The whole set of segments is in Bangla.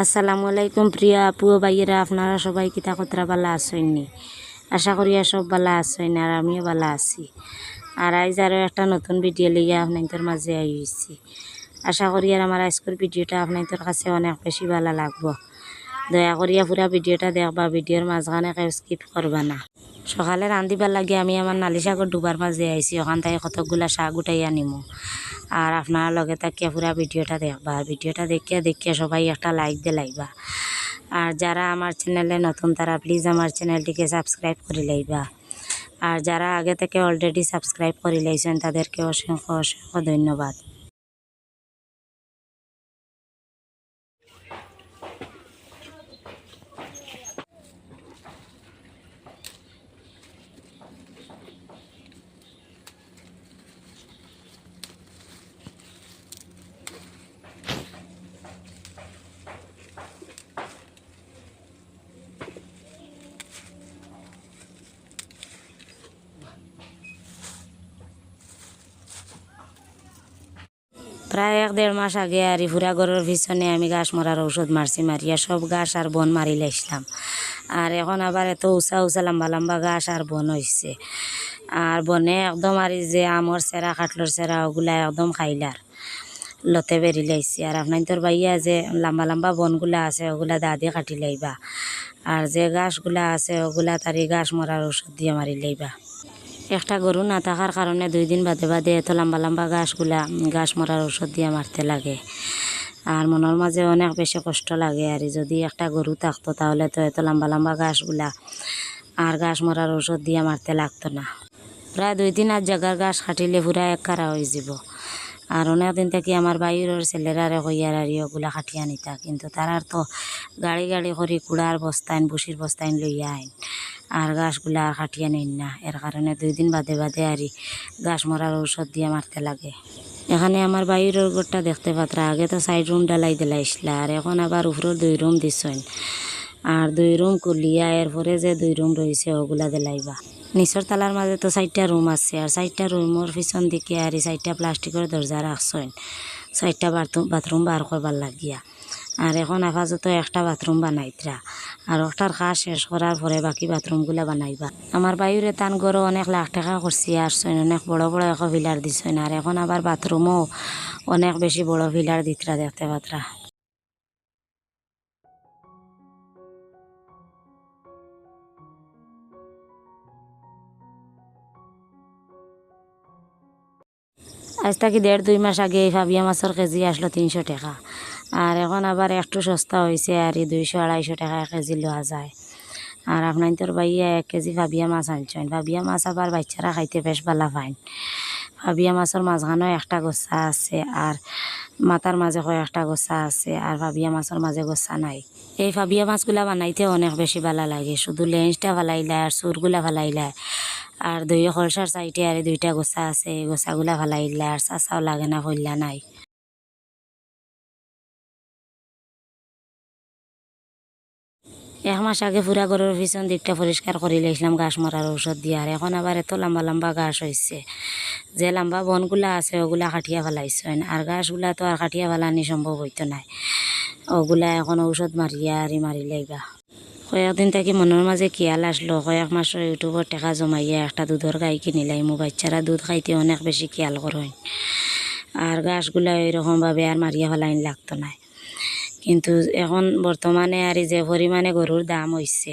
আসসালামু আলাইকুম প্রিয় আপু ও ভাইয়েরা, আপনারা সবাই কিতা কতরা বালা আসেননি আশা করি সব বালা আসেন আর আমিও বালা আছি। আর আইজ আরও একটা নতুন ভিডিও লিগে আপনাদের মাঝে আইছি। আশা করি আর আমার আজকের ভিডিওটা আপনাদের কাছে অনেক বেশি ভালো লাগবো। দয়া করিয়া পুরা ভিডিওটা দেখবা, ভিডিওর মাঝখানে কেউ স্কিপ করবা না। সকালে রান্ধিবার লাগে আমি আমার নালি শাকর ডুবার মাঝে আইছি, ওখান থেকে কতকগুলা শাক উঠাইয়া নিমু। আর আপনার লগে থাকিয়ে পুরা ভিডিওটা দেখবা। ভিডিওটা দেখিয়া দেখিয়া সবাই একটা লাইক দিয়ে লাইবা। আর যারা আমার চ্যানেলে নতুন, তারা প্লিজ আমার চ্যানেলটিকে সাবস্ক্রাইব করে লাইবা। আর যারা আগে থেকে অলরেডি সাবস্ক্রাইব করে লাইছেন, তাদেরকে অসংখ্য অসংখ্য ধন্যবাদ। প্রায় এক দেড় মাস আগে আর ফুরা ঘরের পিছনে আমি গাছ মরার ঔষধ মারছি, মারিয়া সব গাছ আর বন মারি লাইছিলাম আর এখন আবার এত উঁচা উঁচা লম্বা লম্বা গাছ আর বন হয়েছে আর বনে একদম আর যে আমর সেরা কাঠলোর সেরা ওগুলা একদম খাইলার। লতে বেরি লাইছি। আর আপনার তোর বাইয়া যে লম্বা লম্বা বনগুলা আছে, ওগুলা দা দিয়ে কাটি লাইবা। আর যে গাছগুলা আছে, ওগুলা তারি গাছ মরার ওষুধ দিয়ে মারি লাইবা। একটা গরু না থাকার কারণে দুই দিন বাদে বাদে এত লম্বা লম্বা গাছগুলা গাছ মরার ওষুধ দিয়ে মারতে লাগে। আর মনের মাঝে অনেক বেশি কষ্ট লাগে। আর যদি একটা গরু থাকতো তাহলে তো এত লম্বা লম্বা গাছগুলা আর গাছ মরার ওষুধ দিয়ে মারতে লাগতো না। প্রায় দুই দিন আর জায়গার গাছ কাটিলে পুরা এক কারা হয়ে যাব। আর অনেক দিন থেকে আমার বাইরের ছেলেরারে কইয়ার আর ওগুলা কাটিয়া নিতা কিন্তু তারার তো গাড়ি গাড়ি করে কুড়ার বস্তাইন বুসির বস্তাইন লইয়া আইন। আর গাছগুলা আর কাটিয়া নিন না। এর কারণে দুই দিন বাদে বাদে আরই গাছ মরার ঔষধ দিয়ে মারতে লাগে। এখানে আমার বাইরের ঘরটা দেখতে পাত্রা, আগে তো সাইড রুম ডালাই দিলাইছিলা আর এখন আবার উপরের দুই রুম দিছেন। আর দুই রুম কুলিয়া এরপরে যে দুই রুম রয়েছে, ওগুলা দিলাইবা। নিচর তালার মাঝে তো চারটা রুম আছে আর চারটা রুমের পিছন দিকে আর চারটা প্লাস্টিকের দরজা রাখছেন চারটা বাথরুম বাথরুম বার করবার লাগিয়া। আর এখন আপাতত একটা বাথরুম বানাইতরা আর ওটার কাজ শেষ করার পরে বাকি বাথরুমগুলা বানাইবা। আমার বাইরে তান গরো অনেক লাখ টাকা করছি আসছেন অনেক বড় বড় এক ভিলার দিছেন আর এখন আবার বাথরুমও অনেক বেশি বড় ভিলার দিতরা দেখতে পাত্রা আজ থাকি দেড় দুই মাস আগে এই ফাবিয়া মাছের কেজি আসলো তিনশো টাকা। আর এখন আবার একটু সস্তা হয়েছে আর এই দুইশো আড়াইশো টাকা কেজি লওয়া যায়। আর আপনার তোর বাইয়া এক কেজি ফাবিয়া মাছ আনছেন। ফাবিয়া মাছ আবার বাচ্চারা খাইতে বেশ ভালো পাইন ফাবিয়া মাছের মাঝখানেও একটা গোসা আছে, আর মাথার মাঝে কয়েকটা গোসা আছে, আর ফাবিয়া মাছের মাঝে গোসা নাই। এই ফাবিয়া মাছগুলা বানাইতে অনেক বেশি ভালো লাগে। শুধু লেন্সটা ভালাইলা আর সুরগুলা ভালাইলা আর দুই খরসার সাইডে আর দুইটা গোসা আছে গোসাগুলা ভালাইলা আর চাচাও লাগে না ফইলা নাই। এক মাস আগে পুরা ঘরের পিছন দিকটা পরিষ্কার করে লাইছিলাম ঘাস মরার ঔষধ দিয়ে, আর এখন আবার এত লম্বা লম্বা ঘাস হয়েছে যে লম্বা বনগুলা আছে, ওগুলা কাটিয়া ফেলাইছেন, আর ঘাসগুলা তো আর কাটিয়া ফেলানি সম্ভব হইতো নাই। ওগুলা এখন ঔষধ মারিয়া, আর মারি লাইবা কয়েকদিন থেকে মনের মাঝে খেয়াল আসলো, কয়েক মাসের ইউটিউবর টাকা জমাইয়া একটা দুধের গাই কিনিলাই মো বাচ্চারা দুধ খাইতে অনেক বেশি খেয়াল করেন আর ঘাসগুলা ওইরকমভাবে আর মারিয়া ফেলাইন লাগতো না কিন্তু এখন বর্তমানে আর যে পরিমাণে গরুর দাম হয়েছে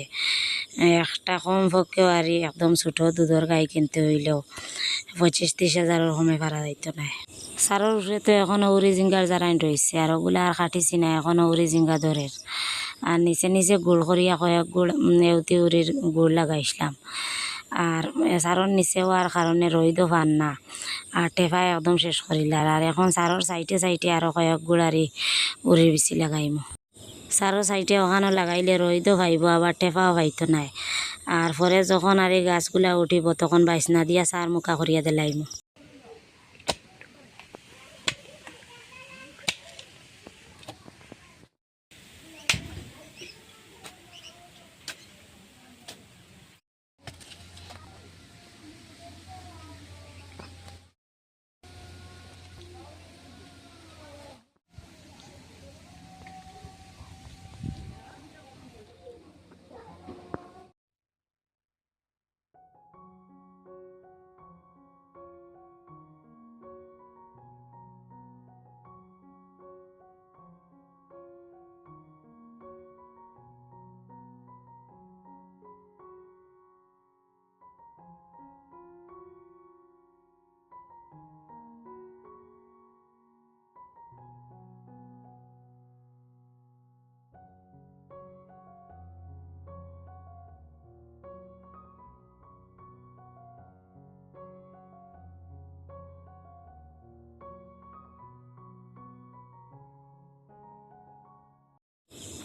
একটা কম পক্ষেও আর একদম ছোটো দুধের গাই কিনতে হইলেও পঁচিশ ত্রিশ হাজারের কমে পারা যাইতো না সারের উপরে তো এখনও উড়ি জিঙ্গার জারাইন রয়েছে আর ওগুলা আর কাটিছি না এখনও উড়ি জিঙ্গা ধরের আর নিচে নিচে গুড় করিয়া কয়েক গুড় নেউতি উড়ির গুড় লাগাইছিলাম। আর সারর নিচেও আর কারণে রইদও পান না। আর টেফা একদম শেষ করিলার আর এখন সারর সাইডে সাইডে আরও কয়েক গুড়ারি উড়ির বেশি লাগাইমু। সারো সাইডে ওখানে লাগাইলে রইদও পাইব আবার টেফাও পাইতো নাই। আর পরে যখন আর এই গাছগুলা উঠিব, তখন বাইসনা দিয়া সার মুখা করিয়া দিলাইমু।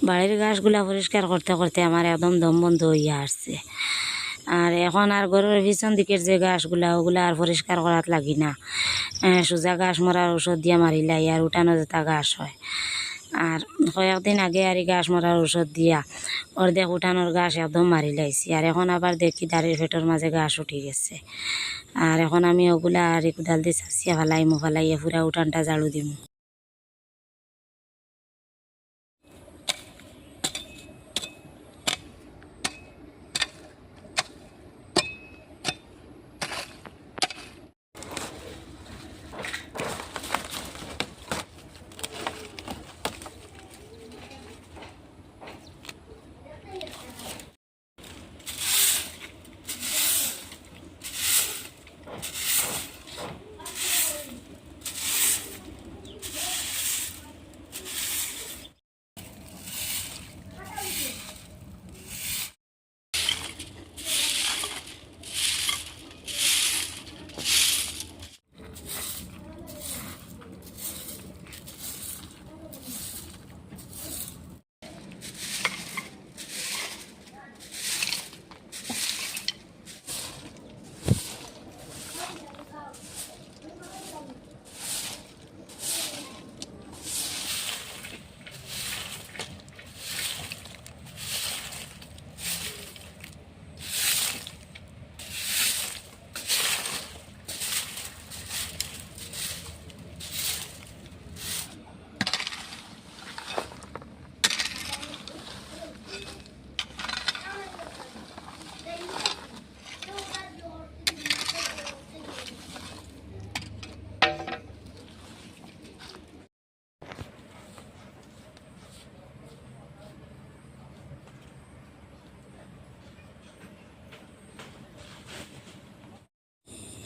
বাড়ির গাছগুলা পরিষ্কার করতে করতে আমার একদম দম বন্ধ হইয়া আসছে। আর এখন আর ঘরের পিছন দিকের যে গাছগুলা ওগুলা আর পরিষ্কার করাত লাগি না। সোজা গাছ মরার ওষুধ দিয়া মারিলাই আর উঠানো যেটা গাছ হয়। আর কয়েকদিন আগে আর গাছ মরার ওষুধ দিয়া অর্ধেক উঠানোর গাছ একদম মারি লাইছি আর এখন আবার দেখি দাঁড়ির ফেটোর মাঝে গাছ উঠে গেছে। আর এখন আমি ওগুলা আর কোদাল দিয়ে চাষিয়া ফেলাইমু ফেলাইয়া পুরা উঠানটা ঝাড়ু দিমু।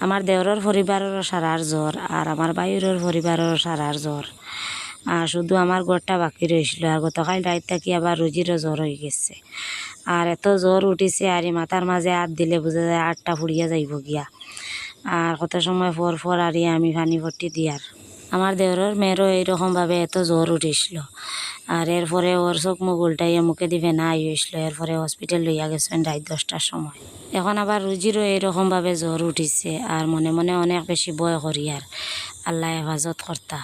আমার দেওরের পরিবারেরও সারার জ্বর আর আমার বাইরের পরিবারেরও সারার জ্বর। আর শুধু আমার ঘরটা বাকি রয়েছিল আর গতকাল রাত থাকি আবার রুজিরও জ্বর হয়ে গেছে। আর এত জ্বর উঠিছে আর এই মাথার মাঝে হাত দিলে বোঝা যায় আটটা ফুড়িয়া যাইব গিয়া। আর কত সময় পর পর আর আমি পানি ভর্তি দিয়ার। আমার দেওরের মেয়েরও এইরকমভাবে এত জ্বর উঠিছিল। আর এরপরে ওর চোখ মুখ উল্টাইয়া মুখে দিবে না হয়েছিল। এরপরে হসপিটাল লইয়া গেছেন রাত দশটার সময়। এখন আবার রুজিরও এইরকমভাবে জ্বর উঠিছে আর মনে মনে অনেক বেশি বয় করি আর। আল্লাহ হেফাজত কর্তা।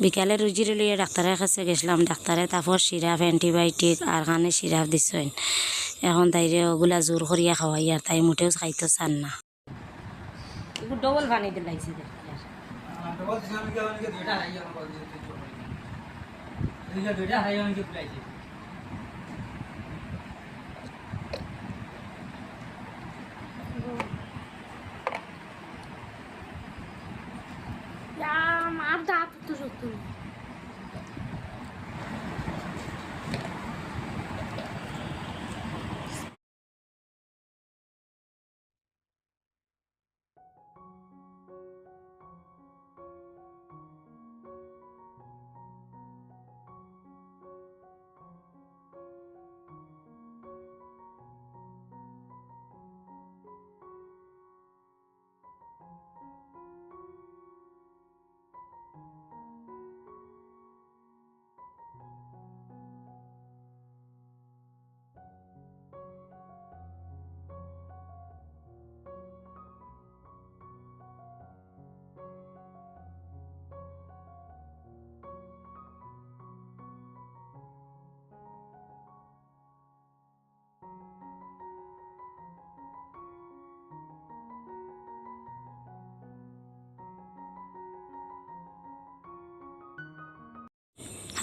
বিকালে রুজির লইয়া ডাক্তারের কাছে গেছিলাম। ডাক্তারে তারপর সিরাপ, অ্যান্টিবায়োটিক আর কানে সিরাপ দিছেন। এখন তাইরে ওগুলা জোর করিয়া খাওয়াই আর তাই মোটেও খাইতে চান না। ডবল পানি দিলাইছে ડબલ જણ કે કે ડેટા હાઈ આનો બાજુ તો છોડી દે ડેટા હાઈ આનો કે પ્રાઇસ 야, 아무도 아프도 좋더니.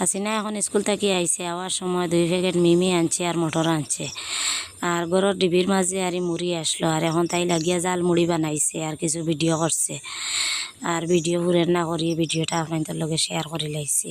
হাসিনা এখন স্কুল থেকে আইসে আওয়ার সময় দুই প্যাকেট মিমি আনছে আর মটর আনছে। আর গরর ডিবির মাঝে আর মুড়ি আসলো, আর এখন তাই লাগিয়া জাল মুড়ি বানাইছে আর কিছু ভিডিও করছে আর ভিডিও ঘুরে না করিয়ে ভিডিওটা আপনাদের লগে শেয়ার করে লাইছি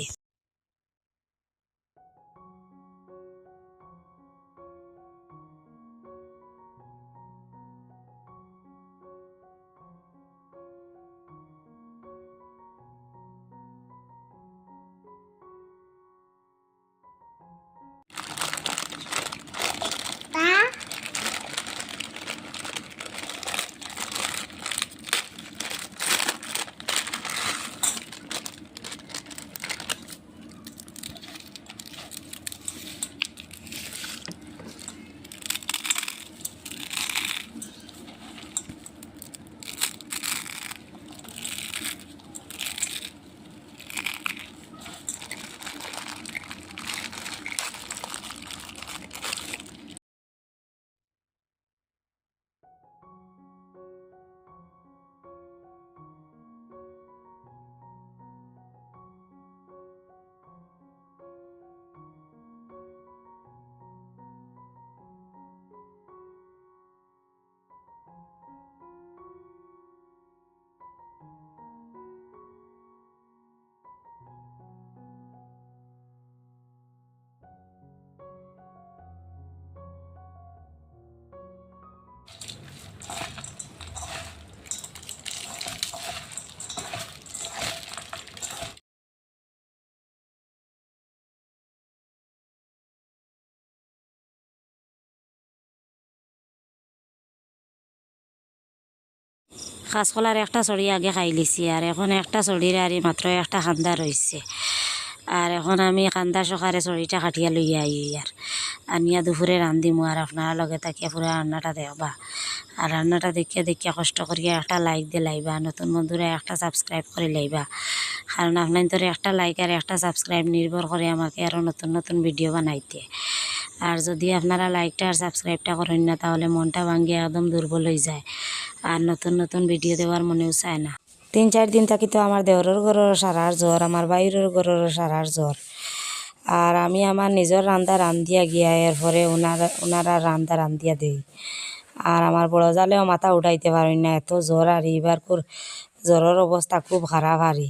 কাঁচকলার একটা চড়ি আগে খাই লিছি আর এখন একটা চড়ির আর মাত্র একটা খান্দা রয়েছে আর এখন আমি খান্দা সকারে চড়িটা কাটিয়া লইয়া আই আর আনিয়া দুপুরে রান্ধিমু আর আপনারা লগে তাকিয়া পুরো রান্নাটা দেখবা আর রান্নাটা দেখিয়া দেখিয়া কষ্ট করিয়া একটা লাইক দিয়ে লাইবা, নতুন বন্ধুরা একটা সাবস্ক্রাইব করে লাইবা। কারণ আপনার তোর একটা লাইক আর একটা সাবস্ক্রাইব নির্ভর করে আমাকে আরও নতুন নতুন ভিডিও বানাইতে। আর যদি আপনারা লাইকটা আর সাবস্ক্রাইবটা করেন না, তাহলে মনটা ভাঙ্গিয়ে একদম দুর্বল হয়ে যায়। আর নতুন নতুন ভিডিও দেওয়ার মনেও চায় না। তিন চার দিন থাকি তো আমার দেওরের ঘরের সারার জ্বর, আমার বাইরের ঘরের সারার জ্বর। আর আমি আমার নিজের রান্দা রান্ধিয়া গিয়া এরপরে ওনারা ওনারা রান্দা রান্ধিয়া দেই। আর আমার বড় জালেও মাথা উঠাইতে পারি না, এত জ্বর আর এইবার জ্বরের অবস্থা খুব খারাপ আরই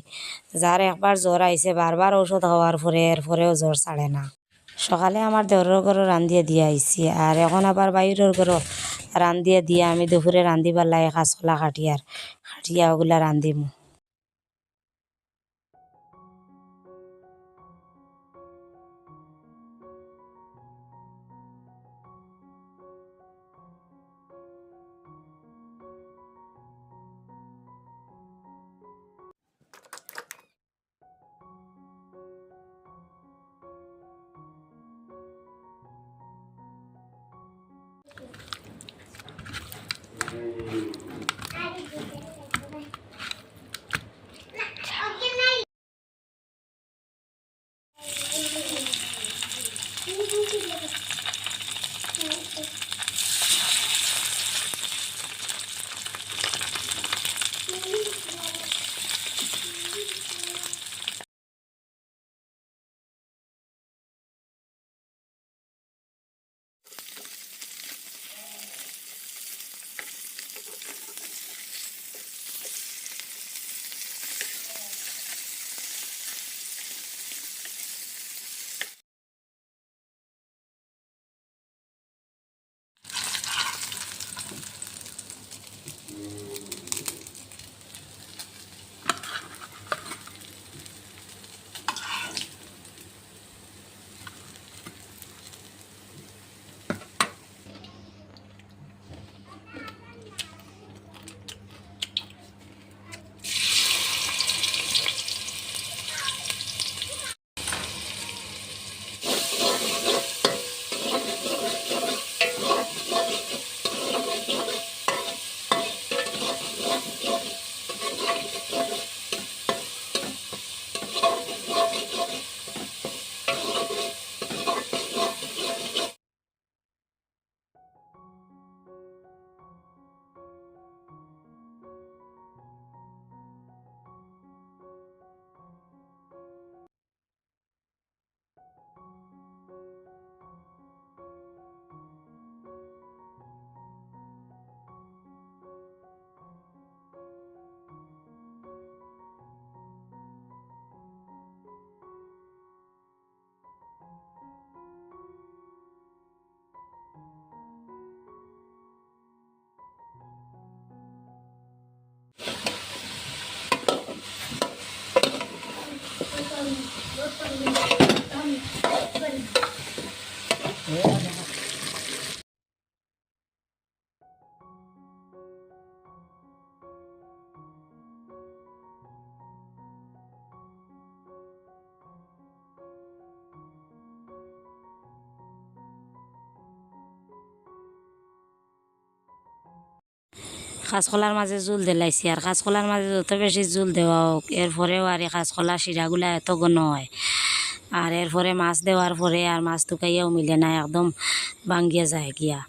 যার একবার জ্বর আইছে, বারবার ঔষধ খাওয়ার পরে এরপরেও জ্বর ছাড়ে না। সকালে আমার দেওরের ঘরে রান্ধিয়া দিয়ে আইছি, আর এখন আবার বাইরের ঘরে রান্ধিয়া দিয়ে আমি দুপুরে রান্ধিবার লাগে কাঁচকলা কাটিয়ার কাটিয়া ওগুলা রান্ধিমু কাঁচকলার মাঝে জুল দিলাইছি, আর কাঁচকলার মাঝে যত বেশি জুল দেওয়া হোক এরপরেও আর এই কাঁচকলা শিরাগুলা এত ঘন হয় আর এরপরে মাছ দেওয়ার পরে আর মাছ টুকাইয়াও মিলে না একদম ভাঙ্গিয়া যায় গিয়া।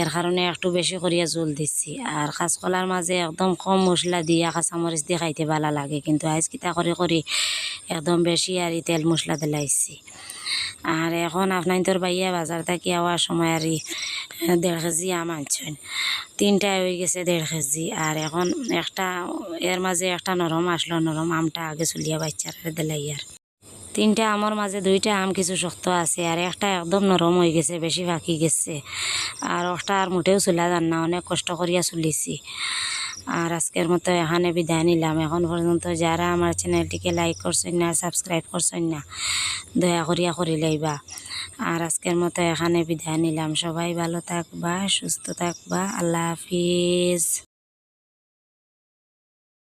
এর কারণে একটু বেশি করিয়া জল দিচ্ছি। আর কাঁচকলার মাঝে একদম কম মশলা দিয়া কাঁচামরিচ দিয়ে খাইতে ভালো লাগে, কিন্তু আইজ কিতা করে করি একদম বেশি আর তেল মশলা দিলাইছি। আর এখন আপনার তোর বাইয়া বাজার থেকে আওয়ার সময় আর দেড় কেজি আম আনছেন। তিনটায় হয়ে গেছে দেড় কেজি। আর এখন একটা, এর মাঝে একটা নরম আসলো, নরম আমটা আগে চলিয়া বাচ্চার দিলাই আর তিনটা আমের মাঝে দুইটা আম কিছু শক্ত আছে আর একটা একদম নরম হয়ে গেছে বেশি ফাঁকি গেছে। আর একটা আর মোটেও চুলা যান না, অনেক কষ্ট করিয়া চলিছি। আর আজকের মতো এখানে বিদায় নিলাম। এখন পর্যন্ত যারা আমার চ্যানেলটিকে লাইক করছেন না সাবস্ক্রাইব করছেন না, দয়া করিয়া করি লাইবা। আর আজকের মতো এখানে বিদায় নিলাম। সবাই ভালো থাকবা, সুস্থ থাকবা। আল্লাহ হাফিজ।